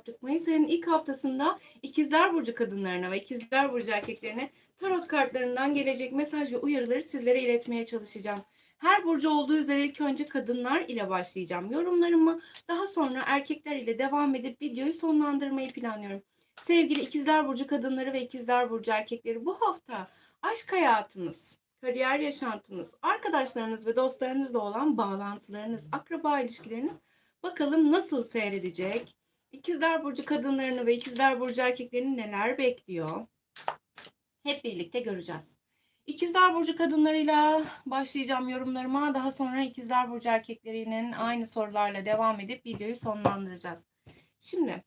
yaptık. Mayıs ayının ilk haftasında İkizler Burcu kadınlarına ve İkizler Burcu erkeklerine tarot kartlarından gelecek mesaj ve uyarıları sizlere iletmeye çalışacağım. Her burcu olduğu üzere ilk önce kadınlar ile başlayacağım yorumlarımı. Daha sonra erkekler ile devam edip videoyu sonlandırmayı planlıyorum. Sevgili İkizler Burcu kadınları ve İkizler Burcu erkekleri bu hafta aşk hayatınız, kariyer yaşantınız, arkadaşlarınız ve dostlarınızla olan bağlantılarınız, akraba ilişkileriniz bakalım nasıl seyredecek? İkizler Burcu kadınlarını ve İkizler Burcu erkeklerini neler bekliyor? Hep birlikte göreceğiz. İkizler Burcu kadınlarıyla başlayacağım yorumlarıma. Daha sonra İkizler Burcu erkeklerinin aynı sorularla devam edip videoyu sonlandıracağız. Şimdi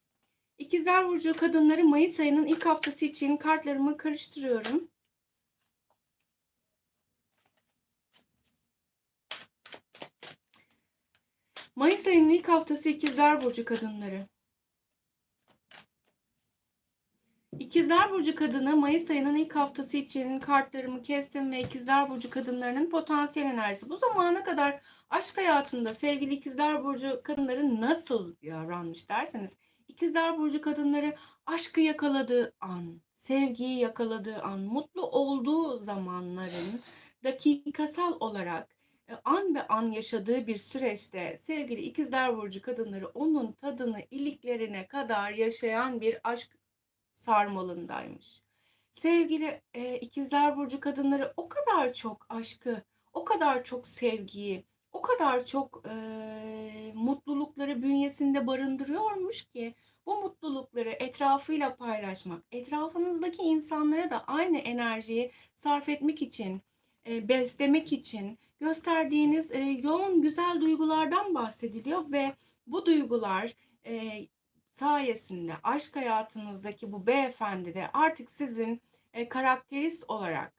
İkizler Burcu kadınları Mayıs ayının ilk haftası için kartlarımı karıştırıyorum. Mayıs ayının ilk haftası İkizler Burcu kadınları. İkizler Burcu kadını Mayıs ayının ilk haftası için kartlarımı kestim ve İkizler Burcu kadınlarının potansiyel enerjisi. Bu zamana kadar aşk hayatında sevgili İkizler Burcu kadınları nasıl davranmış derseniz İkizler Burcu kadınları aşkı yakaladığı an, sevgiyi yakaladığı an, mutlu olduğu zamanların dakikasal olarak e, an be an yaşadığı bir süreçte sevgili İkizler Burcu kadınları onun tadını iliklerine kadar yaşayan bir aşk sarmalındaymış. Sevgili e, ikizler burcu kadınları o kadar çok aşkı, o kadar çok sevgiyi, o kadar çok e, mutlulukları bünyesinde barındırıyormuş ki bu mutlulukları etrafıyla paylaşmak, etrafınızdaki insanlara da aynı enerjiyi sarf etmek için, e, beslemek için gösterdiğiniz e, yoğun güzel duygulardan bahsediliyor ve bu duygular e, sayesinde aşk hayatınızdaki bu beyefendi de artık sizin e, karakterist olarak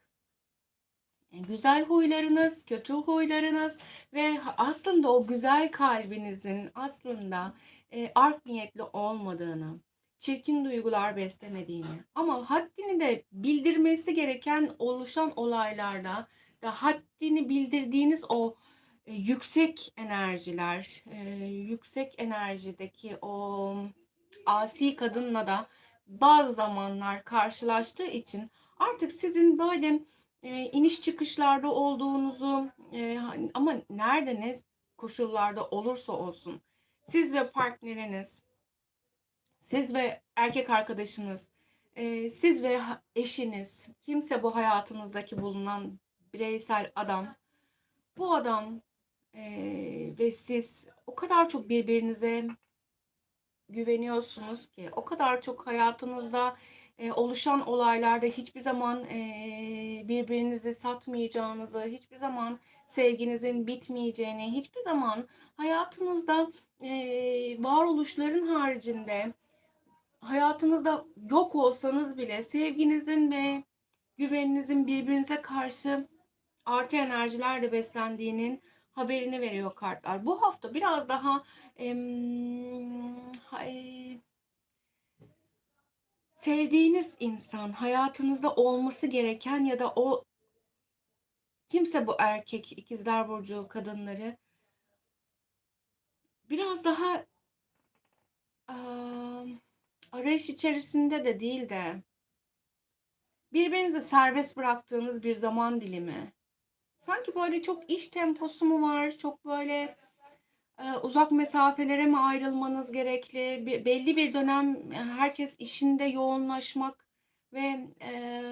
e, güzel huylarınız, kötü huylarınız ve aslında o güzel kalbinizin aslında e, art niyetli olmadığını, çirkin duygular beslemediğini ama haddini de bildirmesi gereken oluşan olaylarda da haddini bildirdiğiniz o e, yüksek enerjiler, e, yüksek enerjideki o asi kadınla da bazı zamanlar karşılaştığı için artık sizin böyle e, iniş çıkışlarda olduğunuzu e, ama nerede ne koşullarda olursa olsun siz ve partneriniz, siz ve erkek arkadaşınız, e, siz ve eşiniz, kimse bu hayatınızdaki bulunan bireysel adam, bu adam e, ve siz o kadar çok birbirinize güveniyorsunuz ki o kadar çok hayatınızda e, oluşan olaylarda hiçbir zaman e, birbirinizi satmayacağınızı, hiçbir zaman sevginizin bitmeyeceğini, hiçbir zaman hayatınızda e, varoluşların haricinde hayatınızda yok olsanız bile sevginizin ve güveninizin birbirinize karşı artı enerjilerle beslendiğinin haberini veriyor kartlar. Bu hafta biraz daha em, sevdiğiniz insan, hayatınızda olması gereken ya da o kimse bu erkek, ikizler burcu kadınları biraz daha aa, arayış içerisinde de değil de birbirinizi serbest bıraktığınız bir zaman dilimi Sanki böyle çok iş temposu mu var? Çok böyle e, uzak mesafelere mi ayrılmanız gerekli? Bir, belli bir dönem herkes işinde yoğunlaşmak ve e,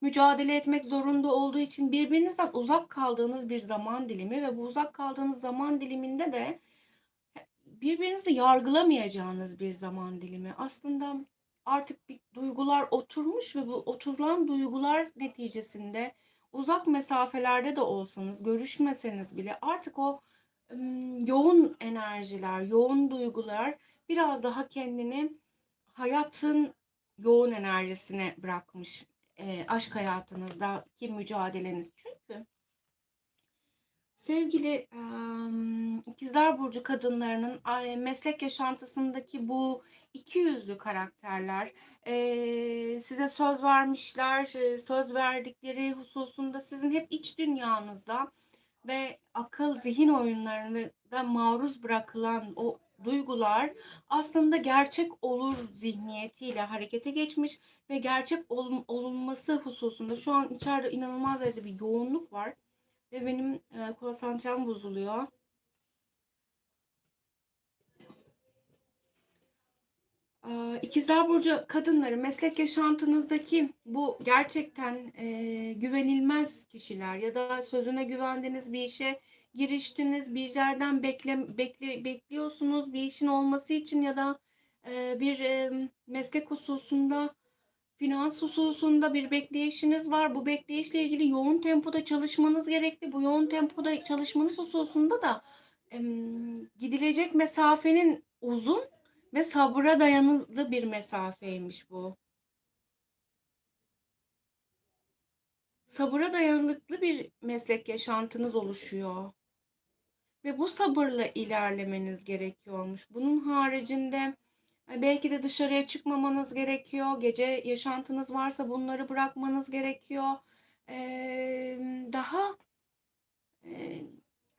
mücadele etmek zorunda olduğu için birbirinizden uzak kaldığınız bir zaman dilimi ve bu uzak kaldığınız zaman diliminde de birbirinizi yargılamayacağınız bir zaman dilimi. Aslında artık bir duygular oturmuş ve bu oturulan duygular neticesinde uzak mesafelerde de olsanız, görüşmeseniz bile artık o yoğun enerjiler, yoğun duygular biraz daha kendini hayatın yoğun enerjisine bırakmış e, aşk hayatınızdaki mücadeleniz. Çünkü sevgili e, ikizler burcu kadınlarının meslek yaşantısındaki bu iki yüzlü karakterler size söz vermişler, söz verdikleri hususunda sizin hep iç dünyanızda ve akıl zihin oyunlarında maruz bırakılan o duygular aslında gerçek olur zihniyetiyle harekete geçmiş ve gerçek olun- olunması hususunda şu an içeride inanılmaz derecede bir yoğunluk var ve benim e, konsantrem bozuluyor. İkizler Burcu kadınları meslek yaşantınızdaki bu gerçekten e, güvenilmez kişiler ya da sözüne güvendiğiniz bir işe giriştiniz, bir yerden bekle, bekle, bekliyorsunuz bir işin olması için ya da e, bir e, meslek hususunda, finans hususunda bir bekleyişiniz var. Bu bekleyişle ilgili yoğun tempoda çalışmanız gerekli. Bu yoğun tempoda çalışmanız hususunda da em, gidilecek mesafenin uzun ve sabıra dayanıklı bir mesafeymiş bu. Sabıra dayanıklı bir meslek yaşantınız oluşuyor. Ve bu sabırla ilerlemeniz gerekiyormuş. Bunun haricinde e, belki de dışarıya çıkmamanız gerekiyor. Gece yaşantınız varsa bunları bırakmanız gerekiyor. Ee, daha e,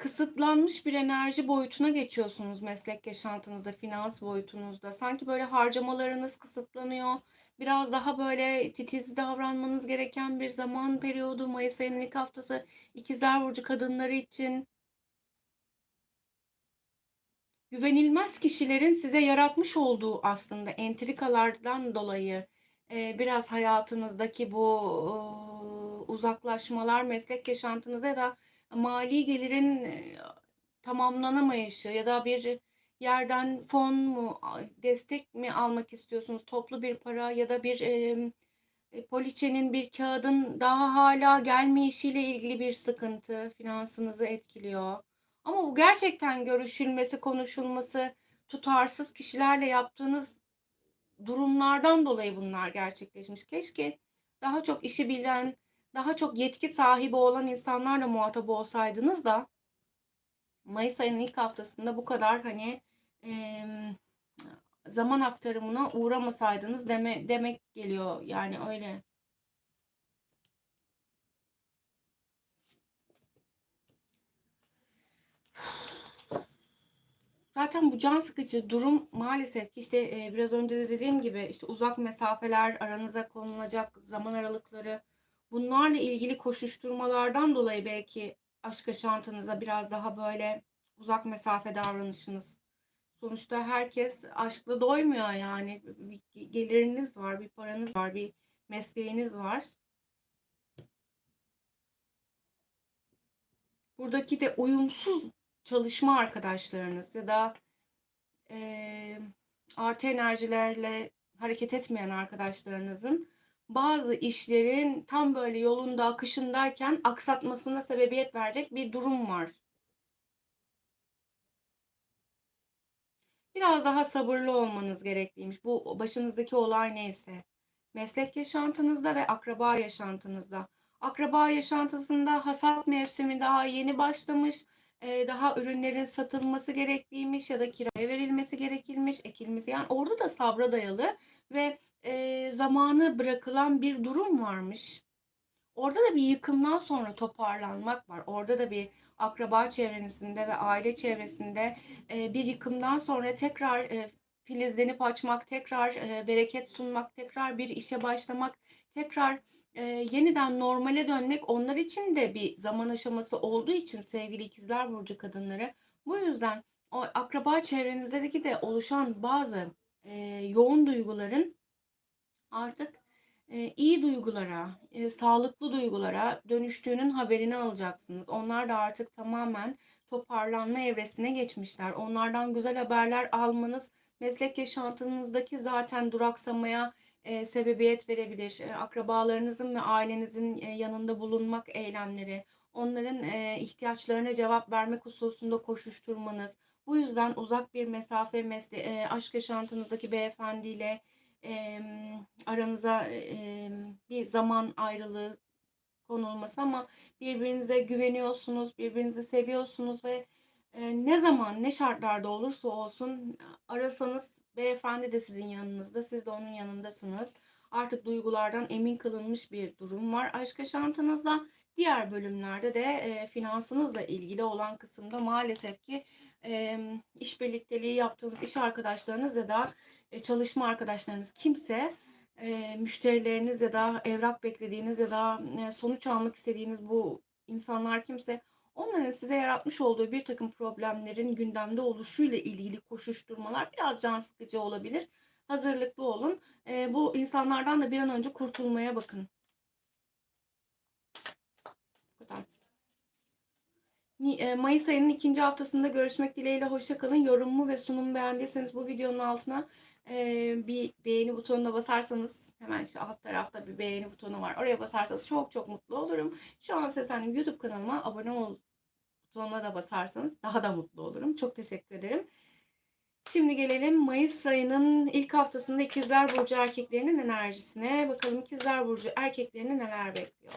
kısıtlanmış bir enerji boyutuna geçiyorsunuz meslek yaşantınızda, finans boyutunuzda. Sanki böyle harcamalarınız kısıtlanıyor. Biraz daha böyle titiz davranmanız gereken bir zaman periyodu. Mayıs ayının ilk haftası İkizler Burcu kadınları için. Güvenilmez kişilerin size yaratmış olduğu aslında entrikalardan dolayı e, biraz hayatınızdaki bu e, uzaklaşmalar, meslek yaşantınızda ya da mali gelirin e, tamamlanamayışı ya da bir yerden fon mu, destek mi almak istiyorsunuz? Toplu bir para ya da bir e, poliçenin bir kağıdın daha hala gelmeyişiyle ilgili bir sıkıntı finansınızı etkiliyor. Ama bu gerçekten görüşülmesi, konuşulması, tutarsız kişilerle yaptığınız durumlardan dolayı bunlar gerçekleşmiş. Keşke daha çok işi bilen, daha çok yetki sahibi olan insanlarla muhatap olsaydınız da Mayıs ayının ilk haftasında bu kadar hani e, zaman aktarımına uğramasaydınız deme, demek geliyor. Yani öyle. Zaten bu can sıkıcı durum maalesef ki işte biraz önce de dediğim gibi işte uzak mesafeler, aranıza konulacak zaman aralıkları bunlarla ilgili koşuşturmalardan dolayı belki aşk yaşantınıza biraz daha böyle uzak mesafe davranışınız. Sonuçta herkes aşkla doymuyor yani. Bir geliriniz var, bir paranız var, bir mesleğiniz var. Buradaki de uyumsuz çalışma arkadaşlarınız ya da e, artı enerjilerle hareket etmeyen arkadaşlarınızın bazı işlerin tam böyle yolunda akışındayken aksatmasına sebebiyet verecek bir durum var. Biraz daha sabırlı olmanız gerekliymiş. Bu başınızdaki olay neyse. Meslek yaşantınızda ve akraba yaşantınızda. Akraba yaşantısında hasat mevsimi daha yeni başlamış. Daha ürünlerin satılması gerekliymiş ya da kiraya verilmesi gerekilmiş, ekilmesi. Yani orada da sabra dayalı ve zamanı bırakılan bir durum varmış. Orada da bir yıkımdan sonra toparlanmak var. Orada da bir akraba çevresinde ve aile çevresinde e, bir yıkımdan sonra tekrar e, filizlenip açmak, tekrar e, bereket sunmak, tekrar bir işe başlamak, tekrar e, yeniden normale dönmek onlar için de bir zaman aşaması olduğu için sevgili ikizler burcu kadınları. Bu yüzden o akraba çevrenizdeki de oluşan bazı e, yoğun duyguların artık e, iyi duygulara, e, sağlıklı duygulara dönüştüğünün haberini alacaksınız. Onlar da artık tamamen toparlanma evresine geçmişler. Onlardan güzel haberler almanız meslek yaşantınızdaki zaten duraksamaya e, sebebiyet verebilir. Akrabalarınızın ve ailenizin yanında bulunmak eylemleri, onların e, ihtiyaçlarına cevap vermek hususunda koşuşturmanız. Bu yüzden uzak bir mesafe mesle e, aşk yaşantınızdaki beyefendiyle e, aranıza e, bir zaman ayrılığı konulması ama birbirinize güveniyorsunuz, birbirinizi seviyorsunuz ve e, ne zaman ne şartlarda olursa olsun arasanız beyefendi de sizin yanınızda, siz de onun yanındasınız. Artık duygulardan emin kılınmış bir durum var aşk yaşantınızda. Diğer bölümlerde de e, finansınızla ilgili olan kısımda maalesef ki e, iş birlikteliği yaptığınız iş arkadaşlarınız ya da e, çalışma arkadaşlarınız kimse e, müşterileriniz ya da evrak beklediğiniz ya da e, sonuç almak istediğiniz bu insanlar kimse onların size yaratmış olduğu bir takım problemlerin gündemde oluşuyla ilgili koşuşturmalar biraz can sıkıcı olabilir. Hazırlıklı olun. E, bu insanlardan da bir an önce kurtulmaya bakın. E, Mayıs ayının ikinci haftasında görüşmek dileğiyle hoşça kalın. Yorumumu ve sunumu beğendiyseniz bu videonun altına bir beğeni butonuna basarsanız hemen şu alt tarafta bir beğeni butonu var. Oraya basarsanız çok çok mutlu olurum. Şu an Seslendim YouTube kanalıma abone ol butonuna da basarsanız daha da mutlu olurum. Çok teşekkür ederim. Şimdi gelelim Mayıs ayının ilk haftasında İkizler Burcu erkeklerinin enerjisine. Bakalım İkizler Burcu erkeklerini neler bekliyor.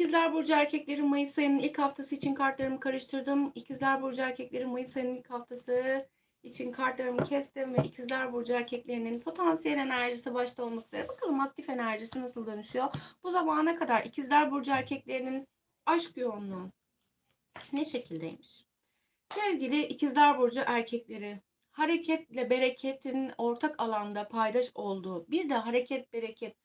İkizler Burcu erkekleri Mayıs ayının ilk haftası için kartlarımı karıştırdım. İkizler Burcu erkekleri Mayıs ayının ilk haftası için kartlarımı kestim ve İkizler Burcu erkeklerinin potansiyel enerjisi başta olmak üzere. Bakalım aktif enerjisi nasıl dönüşüyor. Bu zamana kadar İkizler Burcu erkeklerinin aşk yoğunluğu ne şekildeymiş? Sevgili İkizler Burcu erkekleri, hareketle bereketin ortak alanda paydaş olduğu, bir de hareket bereket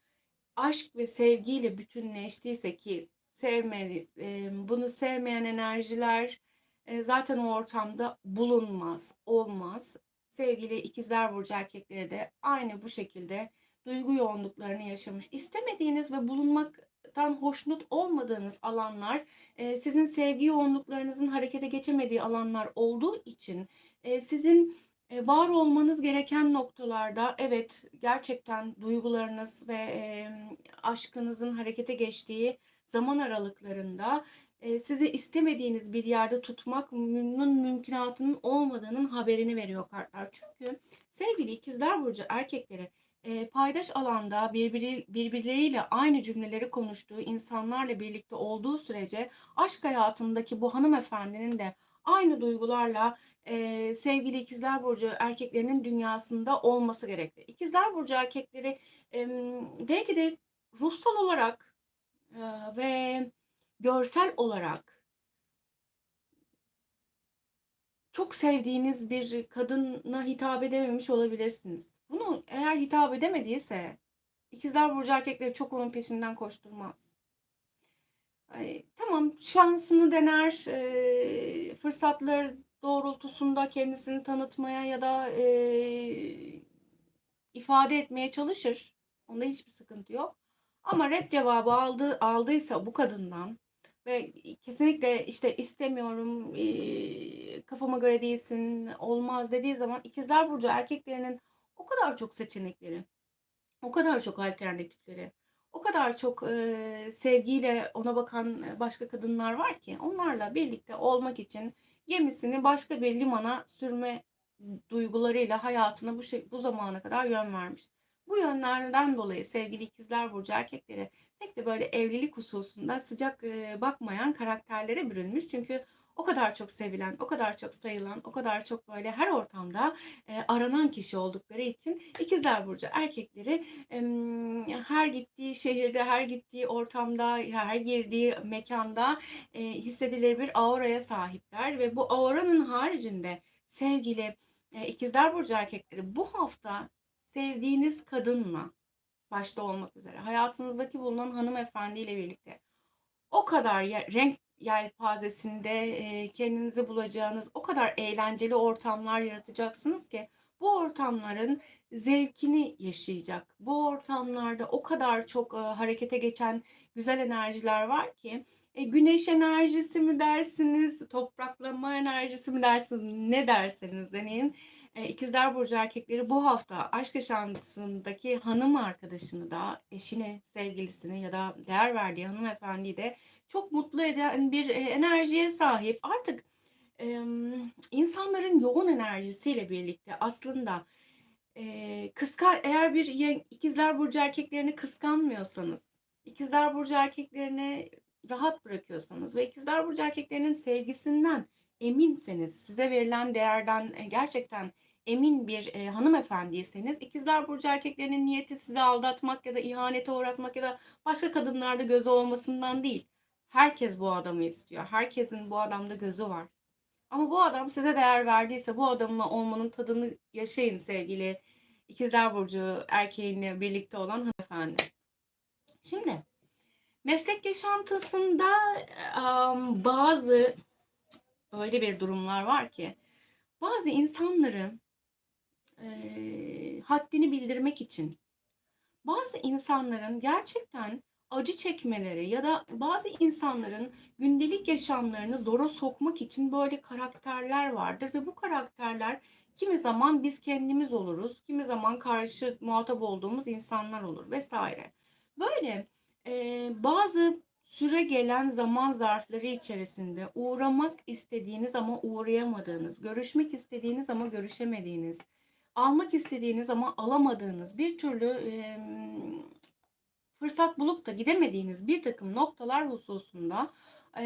aşk ve sevgiyle bütünleştiyse ki sevmedi, e, bunu sevmeyen enerjiler e, zaten o ortamda bulunmaz, olmaz. Sevgili ikizler burcu erkekleri de aynı bu şekilde duygu yoğunluklarını yaşamış. İstemediğiniz ve bulunmaktan hoşnut olmadığınız alanlar, e, sizin sevgi yoğunluklarınızın harekete geçemediği alanlar olduğu için e, sizin e, var olmanız gereken noktalarda evet gerçekten duygularınız ve e, aşkınızın harekete geçtiği zaman aralıklarında e, sizi istemediğiniz bir yerde tutmakın mümkünatının olmadığının haberini veriyor kartlar. Çünkü sevgili ikizler burcu erkekleri e, paydaş alanda birbiri, birbirleriyle aynı cümleleri konuştuğu insanlarla birlikte olduğu sürece aşk hayatındaki bu hanımefendinin de aynı duygularla e, sevgili ikizler burcu erkeklerinin dünyasında olması gerekli. İkizler burcu erkekleri e, belki de ruhsal olarak ve görsel olarak çok sevdiğiniz bir kadına hitap edememiş olabilirsiniz. Bunu eğer hitap edemediyse ikizler burcu erkekleri çok onun peşinden koşturmaz. Ay, tamam şansını dener, e, fırsatlar doğrultusunda kendisini tanıtmaya ya da e, ifade etmeye çalışır. Onda hiçbir sıkıntı yok. Ama red cevabı aldı, aldıysa bu kadından ve kesinlikle işte istemiyorum, kafama göre değilsin, olmaz dediği zaman ikizler burcu erkeklerinin o kadar çok seçenekleri, o kadar çok alternatifleri, o kadar çok sevgiyle ona bakan başka kadınlar var ki onlarla birlikte olmak için gemisini başka bir limana sürme duygularıyla hayatına bu şey, bu zamana kadar yön vermiş. Bu yönlerden dolayı sevgili ikizler burcu erkekleri pek de böyle evlilik hususunda sıcak bakmayan karakterlere bürünmüş. Çünkü o kadar çok sevilen, o kadar çok sayılan, o kadar çok böyle her ortamda e, aranan kişi oldukları için ikizler burcu erkekleri e, her gittiği şehirde, her gittiği ortamda, her girdiği mekanda e, hissedilir bir auraya sahipler ve bu auranın haricinde sevgili e, ikizler burcu erkekleri bu hafta sevdiğiniz kadınla başta olmak üzere hayatınızdaki bulunan hanımefendiyle birlikte o kadar renk yelpazesinde kendinizi bulacağınız o kadar eğlenceli ortamlar yaratacaksınız ki bu ortamların zevkini yaşayacak. Bu ortamlarda o kadar çok harekete geçen güzel enerjiler var ki e, güneş enerjisi mi dersiniz, topraklama enerjisi mi dersiniz, ne derseniz deneyin. E, İkizler Burcu erkekleri bu hafta aşk yaşantısındaki hanım arkadaşını da, eşini, sevgilisini ya da değer verdiği hanımefendiyi de çok mutlu eden bir e, enerjiye sahip. Artık insanların yoğun enerjisiyle birlikte aslında e, kıskan eğer bir ikizler burcu erkeklerini kıskanmıyorsanız, ikizler burcu erkeklerini rahat bırakıyorsanız ve ikizler burcu erkeklerinin sevgisinden eminseniz, size verilen değerden gerçekten emin bir e, hanımefendiyseniz ikizler burcu erkeklerinin niyeti sizi aldatmak ya da ihanete uğratmak ya da başka kadınlarda gözü olmasından değil. Herkes bu adamı istiyor. Herkesin bu adamda gözü var. Ama bu adam size değer verdiyse bu adamla olmanın tadını yaşayın sevgili ikizler burcu erkeğinle birlikte olan hanımefendi. Şimdi meslek yaşantısında um, bazı öyle bir durumlar var ki bazı insanların e, haddini bildirmek için bazı insanların gerçekten acı çekmeleri ya da bazı insanların gündelik yaşamlarını zora sokmak için böyle karakterler vardır ve bu karakterler kimi zaman biz kendimiz oluruz, kimi zaman karşı muhatap olduğumuz insanlar olur vesaire. Böyle e, bazı süre gelen zaman zarfları içerisinde uğramak istediğiniz ama uğrayamadığınız, görüşmek istediğiniz ama görüşemediğiniz, almak istediğiniz ama alamadığınız bir türlü e, fırsat bulup da gidemediğiniz bir takım noktalar hususunda e,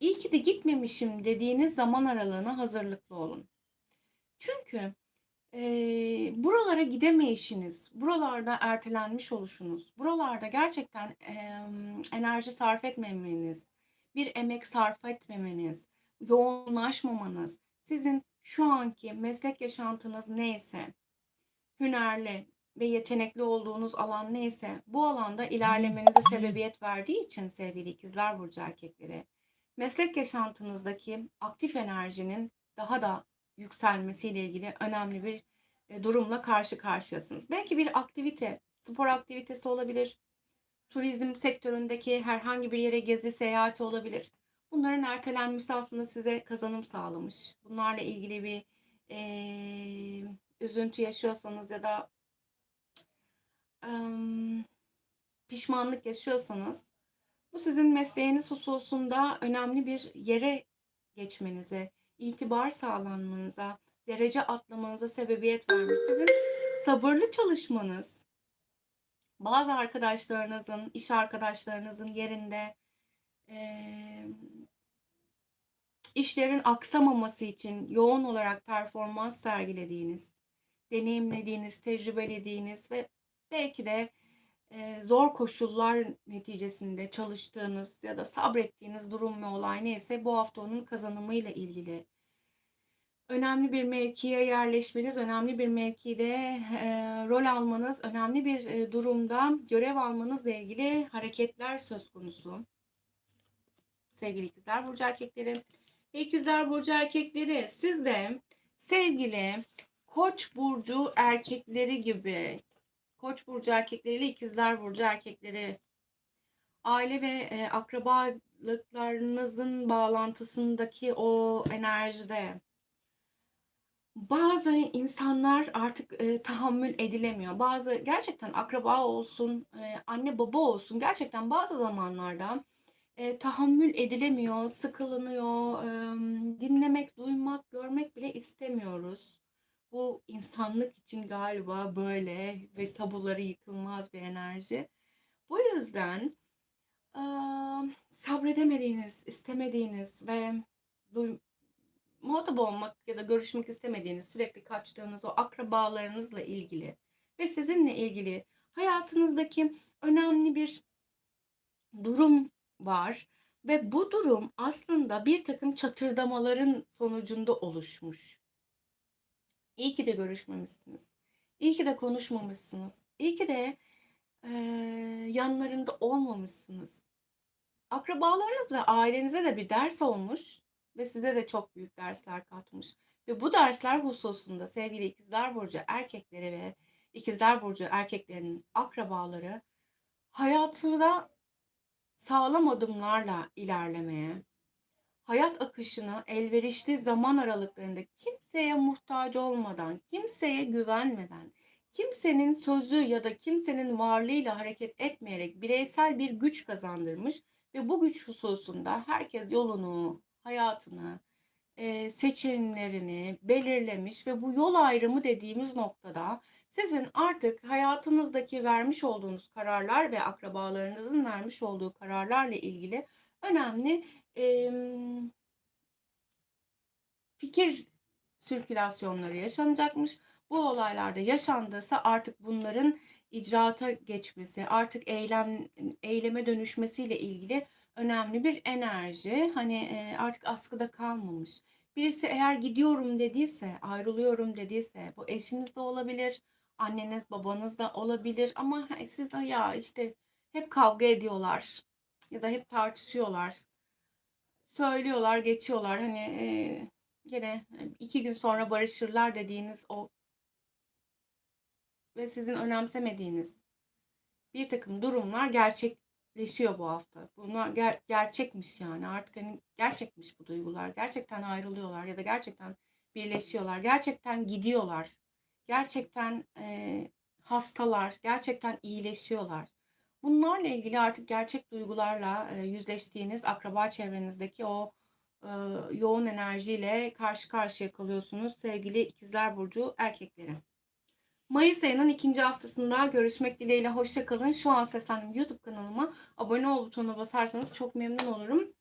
iyi ki de gitmemişim dediğiniz zaman aralığına hazırlıklı olun. Çünkü e, buralara gidemeyişiniz, buralarda ertelenmiş oluşunuz, buralarda gerçekten e, enerji sarf etmemeniz, bir emek sarf etmemeniz, yoğunlaşmamanız, sizin şu anki meslek yaşantınız neyse, hünerli ve yetenekli olduğunuz alan neyse, bu alanda ilerlemenize sebebiyet verdiği için sevgili ikizler burcu erkekleri, meslek yaşantınızdaki aktif enerjinin daha da yükselmesiyle ilgili önemli bir e, durumla karşı karşıyasınız. Belki bir aktivite, spor aktivitesi olabilir, turizm sektöründeki herhangi bir yere gezi seyahati olabilir. Bunların ertelenmesi aslında size kazanım sağlamış. Bunlarla ilgili bir e, üzüntü yaşıyorsanız ya da e, pişmanlık yaşıyorsanız bu sizin mesleğiniz hususunda önemli bir yere geçmenize, itibar sağlanmanıza, derece atlamanıza sebebiyet vermiş. Sizin sabırlı çalışmanız, bazı arkadaşlarınızın, iş arkadaşlarınızın yerinde e, işlerin aksamaması için yoğun olarak performans sergilediğiniz, deneyimlediğiniz, tecrübelediğiniz ve belki de e, zor koşullar neticesinde çalıştığınız ya da sabrettiğiniz durum ve olay neyse bu hafta onun kazanımıyla ilgili önemli bir mevkiye yerleşmeniz, önemli bir mevkide e, rol almanız, önemli bir e, durumda görev almanızla ilgili hareketler söz konusu. Sevgili ikizler burcu erkekleri. İkizler burcu erkekleri siz de sevgili koç burcu erkekleri gibi koç burcu erkekleriyle ikizler burcu erkekleri aile ve e, akrabalıklarınızın bağlantısındaki o enerjide bazı insanlar artık e, tahammül edilemiyor. Bazı gerçekten akraba olsun, e, anne baba olsun gerçekten bazı zamanlarda e, tahammül edilemiyor, sıkılınıyor, e, dinlemek, duymak, görmek bile istemiyoruz. Bu insanlık için galiba böyle ve tabuları yıkılmaz bir enerji. Bu yüzden e, sabredemediğiniz, istemediğiniz ve duy, muhatap olmak ya da görüşmek istemediğiniz, sürekli kaçtığınız o akrabalarınızla ilgili ve sizinle ilgili hayatınızdaki önemli bir durum var ve bu durum aslında bir takım çatırdamaların sonucunda oluşmuş. İyi ki de görüşmemişsiniz. İyi ki de konuşmamışsınız. İyi ki de e, yanlarında olmamışsınız. Akrabalarınız ve ailenize de bir ders olmuş ve size de çok büyük dersler katmış. Ve bu dersler hususunda sevgili ikizler burcu erkekleri ve ikizler burcu erkeklerinin akrabaları hayatında sağlam adımlarla ilerlemeye, hayat akışını elverişli zaman aralıklarında kimseye muhtaç olmadan, kimseye güvenmeden, kimsenin sözü ya da kimsenin varlığıyla hareket etmeyerek bireysel bir güç kazandırmış ve bu güç hususunda herkes yolunu, hayatını, seçimlerini belirlemiş ve bu yol ayrımı dediğimiz noktada sizin artık hayatınızdaki vermiş olduğunuz kararlar ve akrabalarınızın vermiş olduğu kararlarla ilgili önemli fikir sirkülasyonları yaşanacakmış. Bu olaylarda yaşandıysa artık bunların icraata geçmesi, artık eylem eyleme dönüşmesiyle ilgili önemli bir enerji. Hani e, artık askıda kalmamış. Birisi eğer gidiyorum dediyse, ayrılıyorum dediyse, bu eşiniz de olabilir, anneniz, babanız da olabilir ama siz de ya işte hep kavga ediyorlar ya da hep tartışıyorlar. Söylüyorlar, geçiyorlar. Hani e, gene iki gün sonra barışırlar dediğiniz o ve sizin önemsemediğiniz bir takım durumlar gerçekleşiyor bu hafta. Bunlar ger- gerçekmiş yani artık hani gerçekmiş bu duygular. Gerçekten ayrılıyorlar ya da gerçekten birleşiyorlar. Gerçekten gidiyorlar. Gerçekten e, hastalar. Gerçekten iyileşiyorlar. Bunlarla ilgili artık gerçek duygularla e, yüzleştiğiniz akraba çevrenizdeki o e, yoğun enerjiyle karşı karşıya kalıyorsunuz sevgili ikizler burcu erkekleri. Mayıs ayının ikinci haftasında görüşmek dileğiyle hoşça kalın. Şu an seslendim YouTube kanalıma abone ol butonuna basarsanız çok memnun olurum.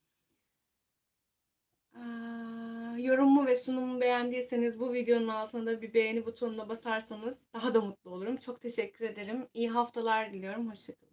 Ee, yorumumu ve sunumumu beğendiyseniz bu videonun altına da bir beğeni butonuna basarsanız daha da mutlu olurum. Çok teşekkür ederim. İyi haftalar diliyorum. Hoşça kalın.